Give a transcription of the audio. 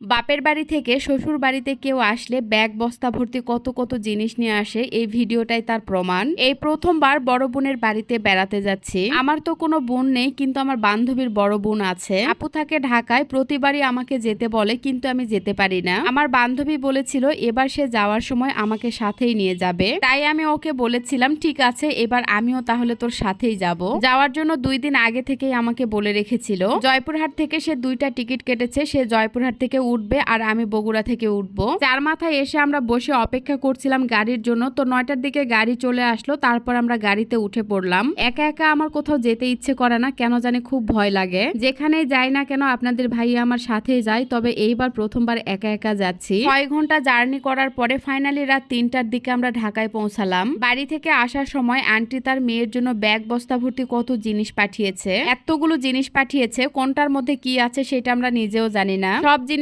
বাপের বাড়ি থেকে শ্বশুর বাড়িতে কেউ আসলে ব্যাগ, বস্তা ভর্তি কত কত জিনিস নিয়ে আসে, এই ভিডিওটাই তার প্রমাণ। এই প্রথমবার বড় বোনের বাড়িতে বেড়াতে যাচ্ছি। আমার তো কোনো বোন নেই, কিন্তু আমার বান্ধবীর বড় বোন আছে। আপু থাকে ঢাকায়, প্রতিবারই আমাকে যেতে বলে, কিন্তু আমি যেতে পারি না। আমার বান্ধবী বলেছিল, এবার সে যাওয়ার সময় আমাকে সাথেই নিয়ে যাবে। তাই আমি ওকে বলেছিলাম, ঠিক আছে, এবার আমিও তাহলে তোর সাথেই যাব। যাওয়ার জন্য দুই দিন আগে থেকেই আমাকে বলে রেখেছিল। জয়পুরহাট থেকে সে দুইটা টিকিট কেটেছে। সে জয়পুরহাট থেকে উঠবে আর আমি বগুড়া থেকে উঠবো। চার মাথায় এসে আমরা বসে অপেক্ষা করছিলাম গাড়ির জন্য, তো নয়টার দিকে গাড়ি চলে আসলো, তারপর আমরা গাড়িতে উঠে পড়লাম। একা একা আমার কোথাও যেতে ইচ্ছে করে না, কেন জানি খুব ভয় লাগে। যেখানে যাই না কেন আপনাদের ভাই আমার সাথে যায়, তবে এইবার প্রথমবার একা একা যাচ্ছি। ছয় ঘণ্টা জার্নি করার পরে ফাইনালি রাত তিনটার দিকে আমরা ঢাকায় পৌঁছালাম। বাড়ি থেকে আসার সময় আন্টি তার মেয়ের জন্য ব্যাগ, বস্তা ভর্তি কত জিনিস পাঠিয়েছে। এতগুলো জিনিস পাঠিয়েছে, কোনটার মধ্যে কি আছে সেটা আমরা নিজেও জানি না। সব জিনিস